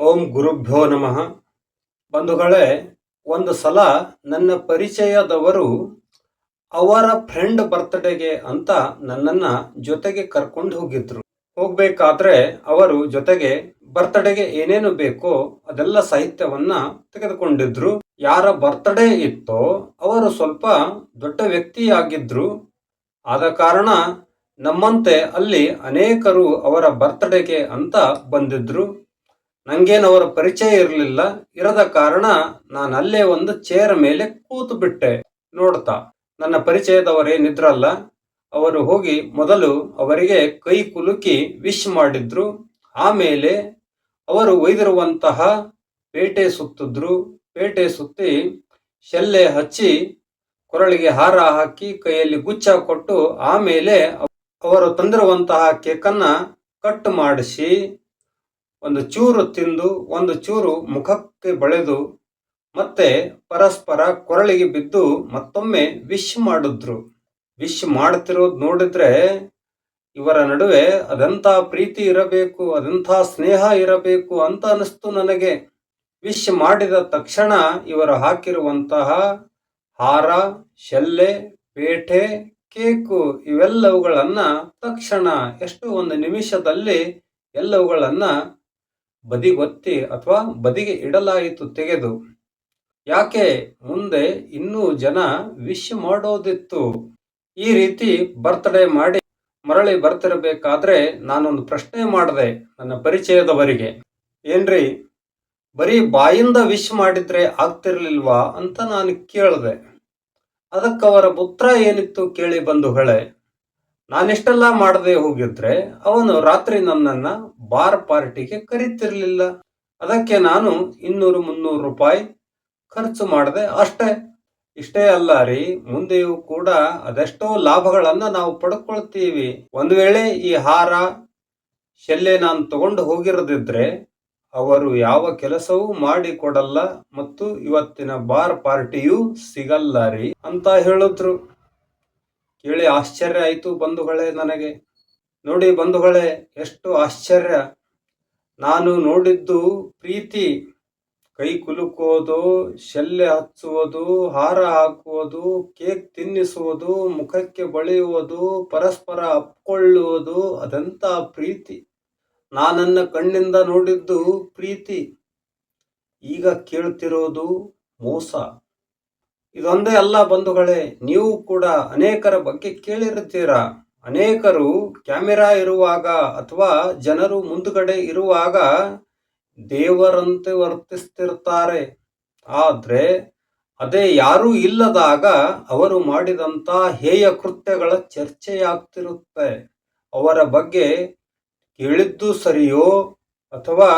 ಓಂ ಗುರುಭ್ಯೋ ನಮಃ. ಬಂಧುಗಳೇ, ಒಂದು ಸಲ ನನ್ನ ಪರಿಚಯದವರು ಅವರ ಫ್ರೆಂಡ್ ಬರ್ತ್ಡೇಗೆ ಅಂತ ನನ್ನನ್ನ ಜೊತೆಗೆ ಕರ್ಕೊಂಡು ಹೋಗಿದ್ರು. ಹೋಗ್ಬೇಕಾದ್ರೆ ಅವರು ಜೊತೆಗೆ ಬರ್ತ್ಡೇಗೆ ಏನೇನು ಬೇಕೋ ಅದೆಲ್ಲ ಸಾಹಿತ್ಯವನ್ನ ತೆಗೆದುಕೊಂಡಿದ್ರು. ಯಾರ ಬರ್ತ್ಡೇ ಇತ್ತೋ ಅವರು ಸ್ವಲ್ಪ ದೊಡ್ಡ ವ್ಯಕ್ತಿಯಾಗಿದ್ರು. ಆದ ಕಾರಣ ನಮ್ಮಂತೆ ಅಲ್ಲಿ ಅನೇಕರು ಅವರ ಬರ್ತ್ಡೇಗೆ ಅಂತ ಬಂದಿದ್ರು. ನಂಗೇನು ಅವರ ಪರಿಚಯ ಇರಲಿಲ್ಲ, ಇರದ ಕಾರಣ ನಾನು ಅಲ್ಲೇ ಒಂದು ಚೇರ್ ಮೇಲೆ ಕೂತು ಬಿಟ್ಟೆ ನೋಡ್ತಾ. ನನ್ನ ಪರಿಚಯದವರೇನಿದ್ರಲ್ಲ ಅವರು ಹೋಗಿ ಮೊದಲು ಅವರಿಗೆ ಕೈ ಕುಲುಕಿ ವಿಶ್ ಮಾಡಿದ್ರು. ಆಮೇಲೆ ಅವರು ಒಯ್ದಿರುವಂತಹ ಪೇಟೆ ಸುತ್ತಿದ್ರು. ಪೇಟೆ ಸುತ್ತಿ ಶೆಲ್ಲೆ ಹಚ್ಚಿ ಕೊರಳಿಗೆ ಹಾರ ಹಾಕಿ ಕೈಯಲ್ಲಿ ಗುಚ್ಚ ಕೊಟ್ಟು ಆಮೇಲೆ ಅವರು ತಂದಿರುವಂತಹ ಕೇಕನ್ನ ಕಟ್ ಮಾಡಿಸಿ ಒಂದು ಚೂರು ತಿಂದು ಒಂದು ಚೂರು ಮುಖಕ್ಕೆ ಬಳೆದು ಮತ್ತೆ ಪರಸ್ಪರ ಕೊರಳಿಗೆ ಬಿದ್ದು ಮತ್ತೊಮ್ಮೆ ವಿಶ್ ಮಾಡಿದ್ರು. ವಿಶ್ ಮಾಡ್ತಿರೋದು ನೋಡಿದ್ರೆ ಇವರ ನಡುವೆ ಅದೆಂಥ ಪ್ರೀತಿ ಇರಬೇಕು, ಅದೆಂಥ ಸ್ನೇಹ ಇರಬೇಕು ಅಂತ ಅನಿಸ್ತು ನನಗೆ. ವಿಶ್ ಮಾಡಿದ ತಕ್ಷಣ ಇವರು ಹಾಕಿರುವಂತಹ ಹಾರ, ಶಲ್ಲೆ ಪೇಟೆ ಕೇಕು ಇವೆಲ್ಲವುಗಳನ್ನು ತಕ್ಷಣ ಎಷ್ಟು ಒಂದು ನಿಮಿಷದಲ್ಲಿ ಎಲ್ಲವುಗಳನ್ನ ಬದಿಗೊತ್ತಿ ಅಥವಾ ಬದಿಗೆ ಇಡಲಾಯಿತು ತೆಗೆದು, ಯಾಕೆ ಮುಂದೆ ಇನ್ನೂ ಜನ ವಿಶ್ ಮಾಡೋದಿತ್ತು? ಈ ರೀತಿ ಬರ್ತ್ಡೇ ಮಾಡಿ ಮರಳಿ ಬರ್ತಿರಬೇಕಾದ್ರೆ ನಾನೊಂದು ಪ್ರಶ್ನೆ ಮಾಡಿದೆ ನನ್ನ ಪರಿಚಯದವರಿಗೆ. ಏನ್ರಿ, ಬರೀ ಬಾಯಿಂದ ವಿಶ್ ಮಾಡಿದ್ರೆ ಆಗ್ತಿರ್ಲಿಲ್ವಾ ಅಂತ ನಾನು ಕೇಳಿದೆ. ಅದಕ್ಕವರ ಪುತ್ರ ಏನಿತ್ತು ಕೇಳಿ ಬಂಧುಗಳೇ? ನಾನೆಷ್ಟೆಲ್ಲ ಮಾಡದೆ ಹೋಗಿದ್ರೆ ಅವನು ರಾತ್ರಿ ನನ್ನನ್ನ ಬಾರ್ ಪಾರ್ಟಿಗೆ ಕರೀತಿರ್ಲಿಲ್ಲ. ಅದಕ್ಕೆ ನಾನು ಇನ್ನೂರು ಮುನ್ನೂರು ರೂಪಾಯಿ ಖರ್ಚು ಮಾಡಿದೆ. ಅಷ್ಟೇ, ಇಷ್ಟೇ ಅಲ್ಲ ರೀ, ಮುಂದೆಯೂ ಕೂಡ ಅದೆಷ್ಟೋ ಲಾಭಗಳನ್ನ ನಾವು ಪಡ್ಕೊಳ್ತೀವಿ. ಒಂದು ವೇಳೆ ಈ ಹಾರ ಶೆಲ್ಲೆ ನಾನು ತಗೊಂಡು ಹೋಗಿರದಿದ್ರೆ ಅವರು ಯಾವ ಕೆಲಸವೂ ಮಾಡಿ ಕೊಡಲ್ಲ ಮತ್ತು ಇವತ್ತಿನ ಬಾರ್ ಪಾರ್ಟಿಯೂ ಸಿಗಲ್ಲ ರೀ ಅಂತ ಹೇಳಿದ್ರು. ಕೇಳಿ ಆಶ್ಚರ್ಯ ಆಯಿತು ಬಂಧುಗಳೇ ನನಗೆ. ನೋಡಿ ಬಂಧುಗಳೇ, ಎಷ್ಟು ಆಶ್ಚರ್ಯ. ನಾನು ನೋಡಿದ್ದು ಪ್ರೀತಿ. ಕೈ ಕುಲುಕೋದು ಶಲ್ಯ ಹಚ್ಚುವುದು, ಹಾರ ಹಾಕುವುದು, ಕೇಕ್ ತಿನ್ನಿಸುವುದು, ಮುಖಕ್ಕೆ ಬಳಿಯುವುದು, ಪರಸ್ಪರ ಅಪ್ಕೊಳ್ಳುವುದು ಅದೆಂಥ ಪ್ರೀತಿ. ನಾನನ್ನ ಕಣ್ಣಿಂದ ನೋಡಿದ್ದು ಪ್ರೀತಿ. ಈಗ ಕೇಳ್ತಿರೋದು ಮೋಸ. ಇದೊಂದೇ ಅಲ್ಲ ಬಂಧುಗಳೇ, ನೀವು ಕೂಡ ಅನೇಕರ ಬಗ್ಗೆ ಕೇಳಿರುತ್ತೀರಾ? ಅನೇಕರು ಕ್ಯಾಮೆರಾ ಇರುವಾಗ ಅಥವಾ ಜನರು ಮುಂದುಗಡೆ ಇರುವಾಗ ದೇವರಂತೆ ವರ್ತಿಸ್ತಿರ್ತಾರೆ. ಆದರೆ ಅದೇ ಯಾರೂ ಇಲ್ಲದಾಗ ಅವರು ಮಾಡಿದಂತ ಹೇಯ ಕೃತ್ಯಗಳ ಚರ್ಚೆಯಾಗ್ತಿರುತ್ತೆ. ಅವರ ಬಗ್ಗೆ ಕೇಳಿದ್ದು ಸರಿಯೋ ಅಥವಾ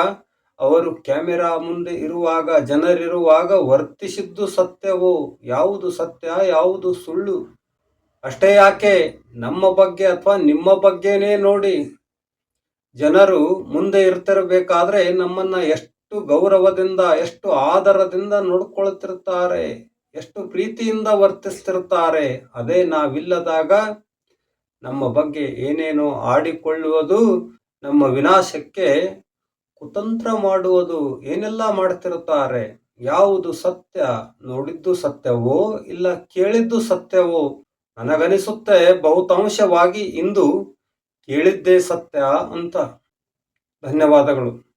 ಅವರು ಕ್ಯಾಮೆರಾ ಮುಂದೆ ಇರುವಾಗ, ಜನರಿರುವಾಗ ವರ್ತಿಸಿದ್ದು ಸತ್ಯವೋ? ಯಾವುದು ಸತ್ಯ? ಯಾವುದು ಸುಳ್ಳು? ಅಷ್ಟೇ ಯಾಕೆ? ನಮ್ಮ ಬಗ್ಗೆ ಅಥವಾ ನಿಮ್ಮ ಬಗ್ಗೆನೇ ನೋಡಿ. ಜನರು ಮುಂದೆ ಇರ್ತಿರಬೇಕಾದ್ರೆ ನಮ್ಮನ್ನ ಎಷ್ಟು ಗೌರವದಿಂದ, ಎಷ್ಟು ಆದರದಿಂದ ನೋಡ್ಕೊಳ್ತಿರ್ತಾರೆ, ಎಷ್ಟು ಪ್ರೀತಿಯಿಂದ ವರ್ತಿಸ್ತಿರ್ತಾರೆ, ಅದೇ ನಾವಿಲ್ಲದಾಗ ನಮ್ಮ ಬಗ್ಗೆ ಏನೇನೋ ಆಡಿಕೊಳ್ಳುವುದು ನಮ್ಮ ವಿನಾಶಕ್ಕೆ ಕುತಂತ್ರ ಮಾಡುವುದು ಏನೆಲ್ಲ ಮಾಡ್ತಿರುತ್ತಾರೆ? ಯಾವುದು ಸತ್ಯ? ನೋಡಿದ್ದು ಸತ್ಯವೋ? ಇಲ್ಲ ಕೇಳಿದ್ದು ಸತ್ಯವೋ? ನನಗನಿಸುತ್ತೆ ಬಹುತಾಂಶವಾಗಿ ಇಂದು ಕೇಳಿದ್ದೇ ಸತ್ಯ ಅಂತ. ಧನ್ಯವಾದಗಳು.